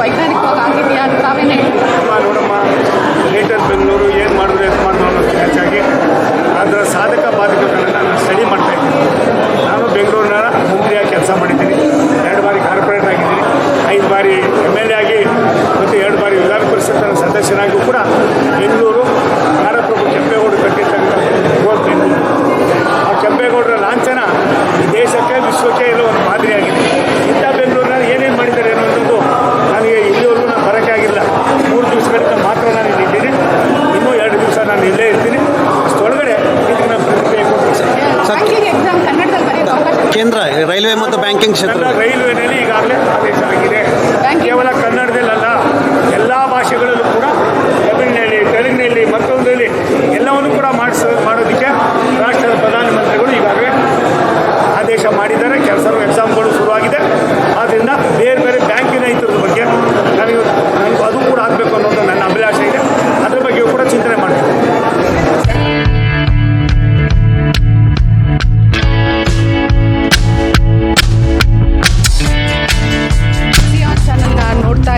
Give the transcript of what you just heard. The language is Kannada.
ವೈಜ್ಞಾನಿಕವಾಗಿ ಆಗಿದೆಯಾ ಅಂತ ತಾವೇನು ಹೇಳ್ತೀವಿ ನೋಡಮ್ಮ ಲೇಟರ್ ಬೆಂಗಳೂರು ಏನು ಮಾಡಿದ್ರು ಎಸ್ ಮಾಡಿದ್ರು ಹೆಚ್ಚಾಗಿ ಅದರ ಸಾಧಕ ಬಾಧಕಗಳನ್ನು ನಾನು ಸ್ಟಡಿ ಮಾಡ್ತಾ ಇದ್ದೀನಿ. ನಾನು ಬೆಂಗಳೂರಿನ ಮಂತ್ರಿಯಾಗಿ ಕೆಲಸ ಮಾಡಿದ್ದೀನಿ. ಎರಡು ಬಾರಿ ಕಾರ್ಪೊರೇಟ್ ಆಗಿದ್ದೀನಿ. ಐದು ಬಾರಿ ಎಂ ಎಲ್ ಎ ಆಗಿ ಮತ್ತು ಎರಡು ಬಾರಿ ವಿಧಾನ ಪರಿಷತ್ತಿನ ಸದಸ್ಯರಾಗಿಯೂ ಕೂಡ ಬೆಂಗಳೂರು ಕಾರ್ಯಕ್ರಮ ಕೆಂಪೇಗೌಡರು ಕಟ್ಟಿರ್ತಕ್ಕಂಥ ಬೆಂಗಳೂರು ಆ ಕೆಂಪೇಗೌಡರ ಲಾಂಛನ ದೇಶಕ್ಕೆ, ವಿಶ್ವಕ್ಕೆ ನಾನು ಇಲ್ಲೇ ಇರ್ತೀನಿ. ಅಷ್ಟೊಳಗಡೆ ಕೇಂದ್ರ ರೈಲ್ವೆ ಮತ್ತು ಬ್ಯಾಂಕಿಂಗ್ ಕ್ಷೇತ್ರ ರೈಲ್ವೆನಲ್ಲಿ ಈಗಾಗಲೇ ಆದೇಶ ಆಗಿದೆ. ಕೇವಲ ಕನ್ನಡದಲ್ಲ ಎಲ್ಲ ಭಾಷೆಗಳಲ್ಲೂ ಕೂಡ ತಮಿಳಿನಲ್ಲಿ ತೆಲುಗಿನಲ್ಲಿ ಮತ್ತೊಂದರಲ್ಲಿ ಎಲ್ಲವನ್ನು ಕೂಡ ಮಾಡಿಸ ಮಾಡೋದಕ್ಕೆ ರಾಷ್ಟ್ರದ ಪ್ರಧಾನಮಂತ್ರಿಗಳು ಈಗಾಗಲೇ ಆದೇಶ ಮಾಡಿದ್ದಾರೆ. ಕೆಲಸ ಎಕ್ಸಾಮ್ಗಳು ಶುರುವಾಗಿದೆ. ಆದ್ದರಿಂದ ಬೇರೆ